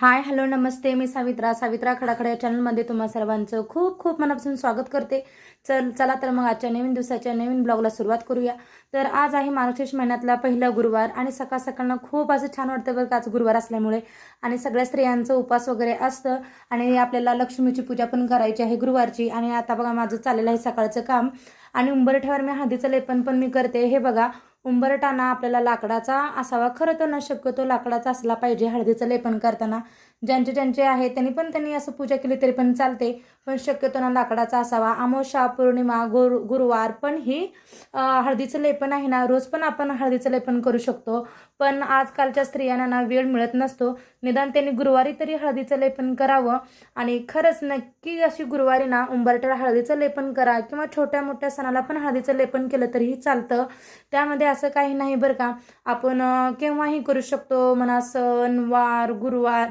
Hi hello नमस्ते. मी सावित्रा. सावित्रा खडाखडा या चॅनलमध्ये तुम्हा सर्वांचं खूप खूप मनापासून स्वागत करते. चल चला तर मग आजच्या नवीन दिवसाच्या नवीन ब्लॉगला सुरुवात करूया. तर आज आहे मार्गशीर्ष महिन्यातला पहिला गुरुवार आणि सकाळ सकाळनं खूप असं छान वाटतं बरं का आज गुरुवार असल्यामुळे. आणि सगळ्या स्त्रियांचं उपास वगैरे असतं आणि आपल्याला लक्ष्मीची पूजा पण करायची आहे गुरुवारची. आणि आता बघा माझं चाललेलं आहे सकाळचं काम. आणि उंबरठ्यावर मी हळदीचं लेपन पण मी करते. हे बघा उंबरटाना आपल्याला लाकडाचा असावा. खरं तर न शक्यतो लाकडाचा असला पाहिजे हळदीचं लेपन करताना. ज्यांचे ज्यांचे आहे त्यांनी पण त्यांनी असं पूजा केली तरी पण चालते. पण शक्यतो ना लाकडाचा असावा अमावस्या पौर्णिमा गुरु गुरुवार पण ही हळदीचं लेपन आहे ना रोज पण आपण हळदीचं लेपन करू शकतो. पण आजकालच्या स्त्रियांना ना वेळ मिळत नसतो. निदान त्यांनी गुरुवारी तरी हळदीचं लेपन करावं. आणि खरंच नक्की अशी गुरुवारी ना उंबरट्याला हळदीचं लेपन करा किंवा छोट्या मोठ्या सणाला पण हळदीचं लेपन केलं तरीही चालतं. त्यामध्ये असं काही नाही बरं का. आपण केव्हाही करू शकतो म्हणा सण वार गुरुवार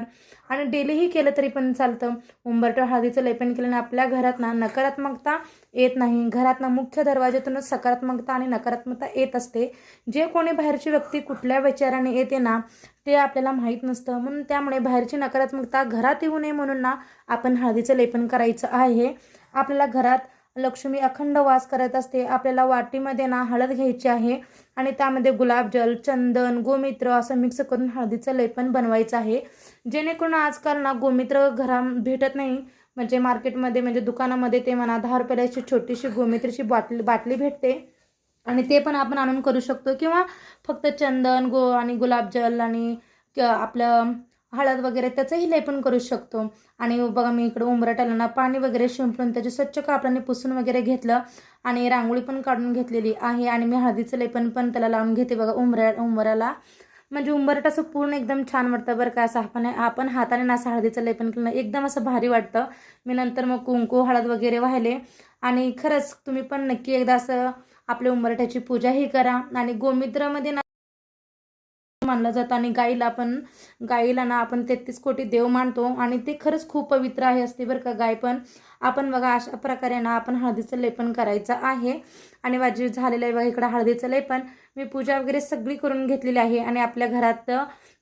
आणि डेलीही केलं तरी पण चालतं. उंबरठं हळदीचं लेपन केल्याने आपल्या घरात ना नकारात्मकता येत नाही. घरात ना मुख्य दरवाज्यातूनच सकारात्मकता आणि नकारात्मकता येत असते. जे कोणी बाहेरची व्यक्ती कुठल्या विचाराने येते ना ते आपल्याला माहीत नसतं. म्हणून त्यामुळे बाहेरची नकारात्मकता घरात येऊ नये म्हणून ना आपण हळदीचं लेपन करायचं आहे. आपल्याला घरात लक्ष्मी अखंड वास करत असते. आपल्याला वाटीमध्ये ना हळद घ्यायची आहे आणि त्यामध्ये गुलाबजल चंदन गोमित्र असं मिक्स करून हळदीचं लेपन बनवायचं आहे. जेणेकरून आजकाल ना गोमित्र घरा भेटत नाही. म्हणजे मार्केटमध्ये म्हणजे दुकानामध्ये ते म्हणा दहा रुपयाला अशी छोटीशी गोमित्रची बाटली बाटली भेटते. आणि ते पण आपण आणून करू शकतो. किंवा फक्त चंदन गो आणि गुलाबजल आणि क- आपलं हळद वगैरे त्याचंही लेपन करू शकतो. आणि बघा मी इकडं उंबरट्याला ना पाणी वगैरे शिंपडून त्याचे स्वच्छ कापडाने पुसून वगैरे घेतलं आणि रांगोळी पण काढून घेतलेली आहे आणि मी हळदीचं लेपन पण त्याला लावून घेते बघा उंबऱ्या उंबऱ्याला. म्हणजे उंबरट असं पूर्ण एकदम छान वाटतं बरं का असं आपण आपण हाताने ना असं हळदीचं लेपन केलं एकदम असं भारी वाटतं. मी नंतर मग कुंकू हळद वगैरे वाहिले आणि खरंच तुम्ही पण नक्की एकदा असं आपल्या उंबरठ्याची पूजाही करा आणि गोमित्रामध्ये ना मानलं जातं आणि गाईला पण गाईला ना आपण तेहतीस कोटी देव मानतो आणि ते खरंच खूप पवित्र आहे असते बरं का गाय पण. आपण बघा अशा प्रकारे ना आपण हळदीचं लेपन करायचं आहे. आणि माझी झालेलं आहे बघा इकडं हळदीचं लेपन. मी पूजा वगैरे सगळी करून घेतलेली आहे आणि आपल्या घरात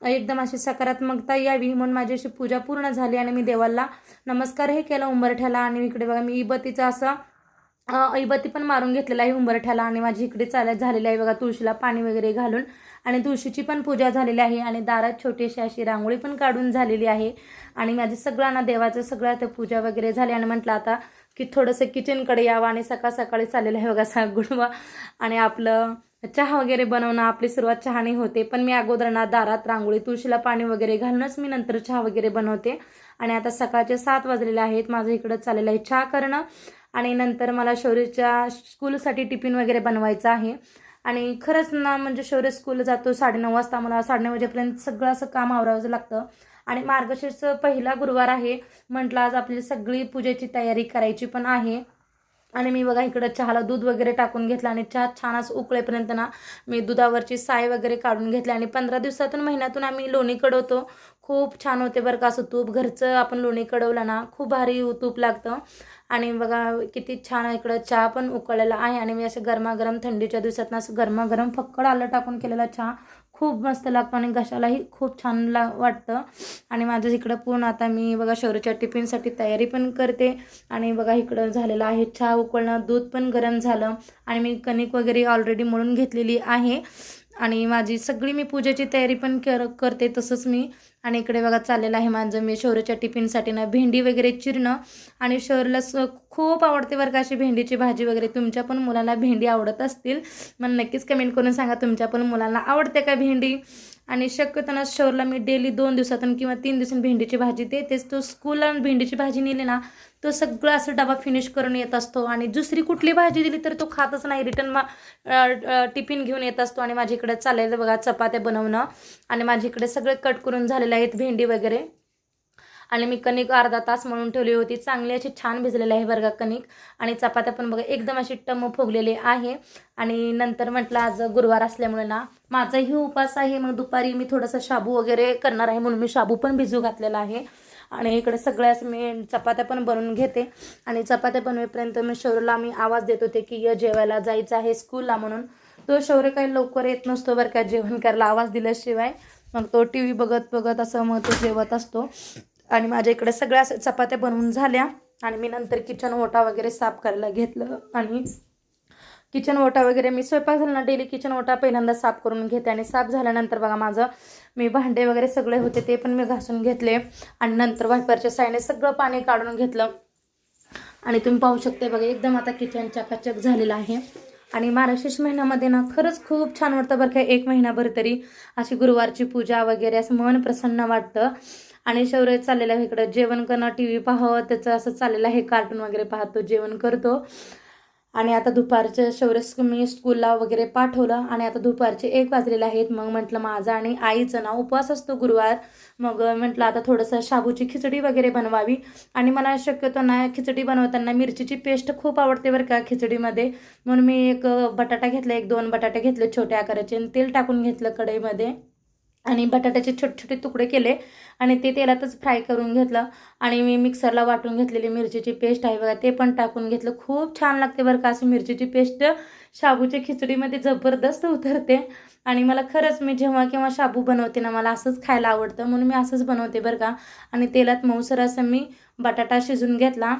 एकदम अशी सकारात्मकता यावी म्हणून माझी अशी पूजा पूर्ण झाली आणि मी देवाला नमस्कारही केला उंबरठ्याला. आणि इकडे बघा मी इबतीचा असा ऐबती पण मारून घेतलेला आहे उंबरठ्याला. आणि माझी इकडे चालत झालेली आहे बघा तुळशीला पाणी वगैरे घालून. आणि तुळशीची पण पूजा झालेली आहे आणि दारात छोटीशी अशी रांगोळी पण काढून झालेली आहे. आणि माझे सगळ्यांना देवाचं सगळं आता पूजा वगैरे झाली आणि म्हटलं आता की थोडंसं किचनकडे यावं आणि सकाळ सकाळी चाललेलं आहे बघा सा गुडवा. आणि आपलं चहा वगैरे बनवणं आपली सुरुवात चहाने होते. पण मी अगोदर ना दारात रांगोळी तुळशीला पाणी वगैरे घालूनच मी नंतर चहा वगैरे बनवते. आणि आता सकाळचे सात वाजलेले आहेत. माझं इकडं चाललेलं आहे चहा करणं. आणि नंतर मला शौर्यच्या स्कूलसाठी टिफिन वगैरे बनवायचं आहे. आणि खरंच ना म्हणजे शौर्य स्कूलला जातो साडेनऊ वाजता मला साडेनऊ वाजेपर्यंत सगळं असं काम आवरावं लागतं. आणि मार्गशीर्ष पहिला गुरुवार आहे म्हटलं आज आपली सगळी पूजेची तयारी करायची पण आहे. आणि मी बघा इकडं चहाला दूध वगैरे टाकून घेतलं आणि चहा छान असं उकळेपर्यंत ना मी दुधावरची साय वगैरे काढून घेतली. आणि पंधरा दिवसातून महिन्यातून आम्ही लोणी कडवतो खूप छान होते बरं का असं तूप. घरचं आपण लोणी कडवलं ना खूप भारी तूप लागतं. आणि बघा किती छान इकडं. चहा पण उकळलेला आहे. आणि मी असं गरमागरम थंडीच्या दिवसात ना असं गरमागरम फक्कड आलं टाकून केलेला चहा. खूप मस्त लागतो आणि घशालाही खूप छान ला वाटतं. आणि माझं इकडं पूर्ण आता मी बघा शौर्याच्या टिफिनसाठी तयारी पण करते. आणि बघा इकडं झालेलं आहे चहा उकळणं. दूध पण गरम झालं. आणि मी कणिक वगैरे ऑलरेडी मळून घेतलेली आहे. आणि माझी सगळी मी पूजेची तयारी पण कर करते तसंच मी. आणि इकडे बघा चाललेलं आहे माझं मी शौर्यच्या टिफिनसाठी ना भेंडी वगैरे चिरणं. आणि शौर्यला स खूप आवडते बरं का अशी भेंडीची भाजी वगैरे. तुमच्या पण मुलांना भेंडी आवडत असतील मग नक्कीच कमेंट करून सांगा तुमच्या पण मुलांना आवडते का भेंडी? आणि शक्यतो ना शौरला मी डेली दोन दिवसातून किंवा तीन दिवसांनी भेंडीची भाजी देतेच तो स्कूलला भेंडीची भाजी नेली ना तो सगळं असं डबा फिनिश करून येत असतो. आणि दुसरी कुठली भाजी दिली तर तो खातच नाही. रिटर्न मा टिफिन घेऊन येत असतो. आणि माझ्या इकडे चाललेलं बघा चपात्या बनवणं. आणि माझ्या इकडे सगळे कट करून झाले आहेत भेंडी वगैरे. आणि मी कणिक अर्धा तास म्हणून ठेवली होती. चांगली अशी छान भिजलेली आहे बरं का कणिक. आणि चपात्या पण बघा एकदम अशी टम फुगलेली आहे. आणि नंतर म्हटलं आज गुरुवार असल्यामुळे ना माझाही उपास आहे. मग दुपारी मी थोडंसं शाबू वगैरे करणार आहे म्हणून मी शाबू पण भिजू घातलेला आहे. आणि इकडे सगळ्याच मी चपात्या पण बनवून घेते. आणि चपात्या बनवेपर्यंत मी शौर्यला मी आवाज देत होते की य जेवायला जायचं आहे स्कूलला म्हणून. तो शौर्य काही लवकर येत नसतो बरं का जेवण करायला आवाज दिल्याशिवाय. मग तो टी व्ही बघत बघत असं मग तो जेवत असतो. आणि माझ्या इकडे सगळ्या चपात्या बनवून झाल्या. आणि मी नंतर किचन ओटा वगैरे साफ करायला घेतलं. आणि किचन ओटा वगैरे मी स्वयंपाक झाला ना डेली किचन ओटा पहिल्यांदा साफ करून घेते. आणि साफ झाल्यानंतर बघा माझं मी भांडे वगैरे सगळे होते ते पण मी घासून घेतले. आणि नंतर वायपरच्या साईने सगळं पाणी काढून घेतलं. आणि तुम्ही पाहू शकते बघा एकदम आता किचन चकाचक झालेलं आहे. आणि मार्गशीर्ष महिन्यामध्ये ना खरंच खूप छान वाटतं बरं का एक महिनाभर तरी अशी गुरुवारची पूजा वगैरे असं मन प्रसन्न वाटतं. आणि शौर्य चाललेलं आहे इकडं. जेवण करणं टी व्ही पाहावं त्याचं असं चाललेलं आहे कार्टून वगैरे पाहतो जेवण करतो. आणि आता दुपारचं शौर्य मी स्कूलला वगैरे पाठवलं आणि आता दुपारचे एक वाजलेले आहेत. मग म्हटलं माझा आणि आईचं ना उपवास असतो गुरुवार. मग म्हटलं आता थोडंसं शाबूची खिचडी वगैरे बनवावी. आणि मला शक्यतो ना खिचडी बनवताना मिरचीची पेस्ट खूप आवडते बरं का खिचडीमध्ये. म्हणून मी एक बटाटा घेतला एक दोन बटाटे घेतले छोट्या आकाराचे आणि तेल टाकून घेतलं कढईमध्ये. आणि बटाट्याचे छोटे छोटे तुकडे केले. आणि ते तेलातच फ्राय करून घेतलं. आणि मी मिक्सरला वाटून घेतलेली मिरचीची पेस्ट आहे बघा ते पण टाकून घेतलं. खूप छान लागते बरं का अशी मिरचीची पेस्ट शाबूच्या खिचडीमध्ये जबरदस्त उतरते. आणि मला खरंच मी जेव्हा केव्हा शाबू बनवते ना मला असंच खायला आवडतं. म्हणून मी असंच बनवते बरं का. आणि तेलात मऊसर असं मी बटाटा शिजून घेतला.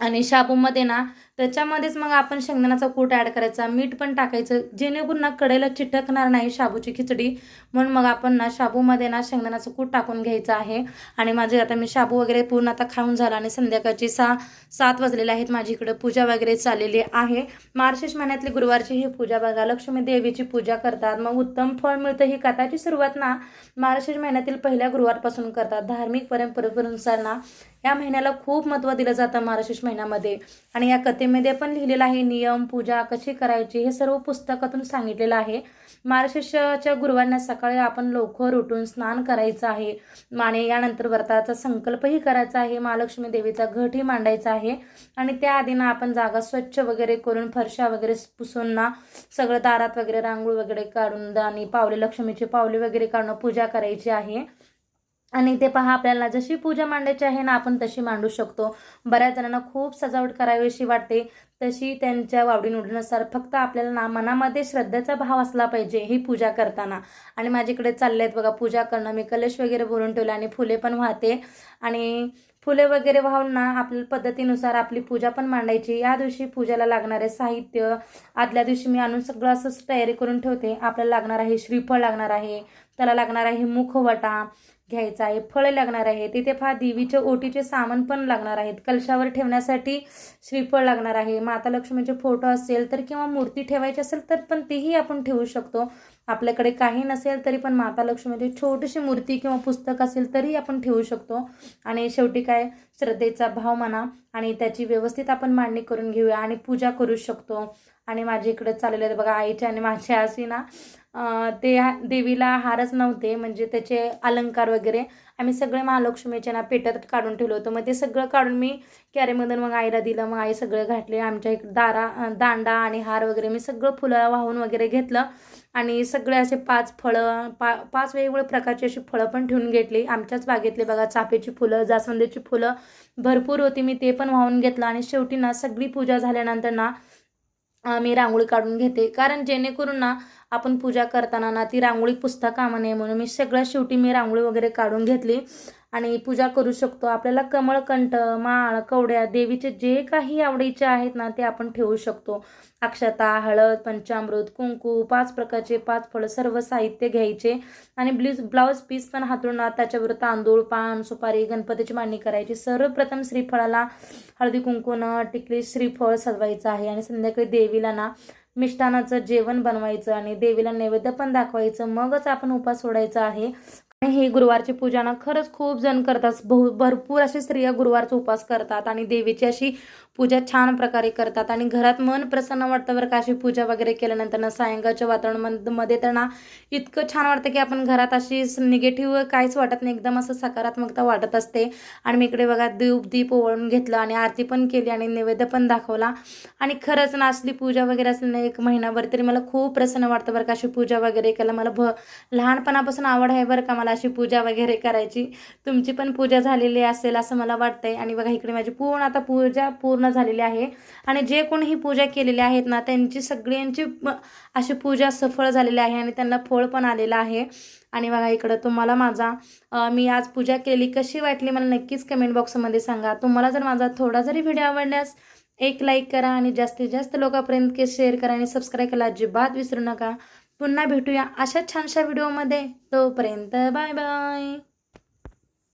आणि शाबूमध्ये ना त्याच्यामध्येच मग आपण शेंगदाण्याचा कूट ॲड करायचा मीठ पण टाकायचं जेणेकरून ना कडेला चिटकणार नाही शाबूची खिचडी. म्हणून मग आपण ना शाबूमध्ये ना शेंगदाण्याचं कूट टाकून घ्यायचं आहे. आणि माझे आता मी शाबू वगैरे पूर्ण आता खाऊन झाला आणि संध्याकाळची सहा सात वाजलेले आहेत. माझी इकडे पूजा वगैरे चाललेली आहे. मार्गशीर्ष महिन्यातली गुरुवारची ही पूजा बघा. लक्ष्मी देवीची पूजा करतात. मग उत्तम फळ मिळतं ही कथाची सुरुवात ना मार्गशीर्ष महिन्यातील पहिल्या गुरुवारपासून करतात. धार्मिक परंपरेनुसार ना या महिन्याला खूप महत्त्व दिलं जातं मार्गशीर्ष महिन्यामध्ये. आणि या कथे गीतेमध्ये पण लिहिलेलं आहे नियम पूजा कशी करायची हे सर्व पुस्तकातून सांगितलेलं आहे. मार्गशीर्षच्या गुरुवारना सकाळी आपण लवकर उठून स्नान करायचं आहे. माने यानंतर व्रताचा संकल्पही करायचा आहे. महालक्ष्मी देवीचा घटही मांडायचा आहे. आणि त्याआधी ना आपण जागा स्वच्छ वगैरे करून फरशा वगैरे पुसून ना सगळं दारात वगैरे रांगोळ वगैरे काढून आणि पावले लक्ष्मीची पावले वगैरे काढून पूजा करायची आहे. आणि ते पहा आपल्याला जशी पूजा मांडायची आहे ना आपण तशी मांडू शकतो. बऱ्याच जणांना खूप सजावट करावीशी वाटते. तशी त्यांच्या वावडीनुडीनुसार फक्त आपल्याला ना मनामध्ये श्रद्धेचा भाव असला पाहिजे ही पूजा करताना. आणि माझ्याकडे चालले आहेत बघा पूजा करणं. मी कलश वगैरे भरून ठेवले आणि फुले पण वाहते. आणि फुले वगैरे वाहून ना आपल्या पद्धतीनुसार आपली पूजा पण मांडायची. या दिवशी पूजाला लागणारे साहित्य आदल्या दिवशी मी आणून सगळं असंच तयारी करून ठेवते. आपल्याला लागणार आहे श्रीफळ लागणार आहे त्याला लागणार आहे मुखवटा घ्यायचा आहे फळे लागणार आहे तिथे फार देवीचे ओटीचे सामान पण लागणार आहेत. कलशावर ठेवण्यासाठी श्रीफळ लागणार आहे. माता लक्ष्मीचे फोटो असेल तर किंवा मूर्ती ठेवायची असेल तर पण तेही आपण ठेवू शकतो. आपल्याकडे काही नसेल तरी पण माता लक्ष्मीची छोटीशी मूर्ती किंवा पुस्तक असेल तरी आपण ठेवू शकतो. आणि शेवटी काय? श्रद्धेचा भाव म्हणा आणि त्याची व्यवस्थित आपण मांडणी करून घेऊया आणि पूजा करू शकतो. आणि माझ्या इकडे चाललेलं आहेत बघा आईच्या आणि माझ्या अशी ना. ते देवीला हारच नव्हते म्हणजे त्याचे अलंकार वगैरे. आम्ही सगळे महालक्ष्मीचे ना पेट्यात काढून ठेवलं होतं. मग ते सगळं काढून मी कॅरेमधून मग आईला दिलं. मग आई सगळं घातले. आमच्या एक दारा दांडा आणि हार वगैरे मी सगळं फुलं वाहून वगैरे घेतलं. आणि सगळे असे पाच फळं पा पाच वेगवेगळ्या प्रकारची अशी फळं पण ठेवून घेतली. आमच्याच बागेतले बघा चाफेची फुलं जास्वंदीची फुलं. भरपूर होती मी ते पण वाहून घेतलं. आणि शेवटी ना सगळी पूजा झाल्यानंतर ना मी रांगोळी काढून घेते. कारण जेणेकरून ना आपण पूजा करताना ना ती रांगोळी पुसता कामा नये म्हणून मी सगळ्या शेवटी मी रांगोळी वगैरे काढून घेतली. आणि पूजा करू शकतो. आपल्याला कमळकंठ माळ कवड्या देवीचे जे काही आवडीचे आहेत ना ते आपण ठेवू शकतो. अक्षता हळद पंचामृत कुंकू पाच प्रकारचे पाच फळं सर्व साहित्य घ्यायचे. आणि ब्लिज ब्लाऊज पीस पण हातून त्याच्यावर तांदूळ पान सुपारी गणपतीची मांडणी करायची. सर्वप्रथम श्रीफळाला हळदी कुंकून टिकली श्रीफळ सजवायचं आहे. आणि संध्याकाळी देवीला ना मिष्टानाचं जेवण बनवायचं आणि देवीला नैवेद्य पण दाखवायचं. मगच आपण उपास सोडायचा आहे. आणि ही गुरुवारची पूजा ना खरंच खूप जण करतात. बहु भरपूर असे स्त्रिया गुरुवारचा उपास करतात आणि देवीची अशी पूजा छान प्रकारे करतात. आणि घरात मन प्रसन्न वाटतं बरं का अशी पूजा वगैरे केल्यानंतर ना सायंकाळच्या वातावरणामध्ये तर ना इतकं छान वाटतं की आपण घरात अशी निगेटिव्ह काहीच वाटत नाही. एकदम असं सकारात्मकता वाटत असते. आणि मी इकडे बघा दीप दीप ओवळून घेतलं आणि आरती पण केली आणि नैवेद्य पण दाखवला. आणि खरंच ना असली पूजा वगैरे असली ना एक महिनाभर तरी मला खूप प्रसन्न वाटतं बरं का अशी पूजा वगैरे केला. मला भ लहानपणापासून आवड आहे बरं का मला अशी पूजा वगैरे करायची. तुमची पण पूजा झालेली असेल असं मला वाटतंय. आणि बघा इकडे माझी पूर्ण आता पूजा पूर्ण झालेली आहे. आणि जे कोणी ही पूजा केलेली आहेत ना त्यांची सगळ्यांची अशी पूजा सफळ झालेली आहे आणि त्यांना फळ पण आलेलं आहे. आणि बघा इकडं तुम्हाला माझा मी आज पूजा केलेली कशी वाटली मला नक्कीच कमेंट बॉक्समध्ये सांगा. तुम्हाला जर माझा थोडा जरी व्हिडिओ आवडल्यास एक लाईक करा आणि जास्तीत जास्त लोकांपर्यंत शेअर करा आणि सबस्क्राईब करायला अजिबात विसरू नका. पुन्हा भेटूया अशा छानशा व्हिडिओमध्ये तोपर्यंत बाय बाय.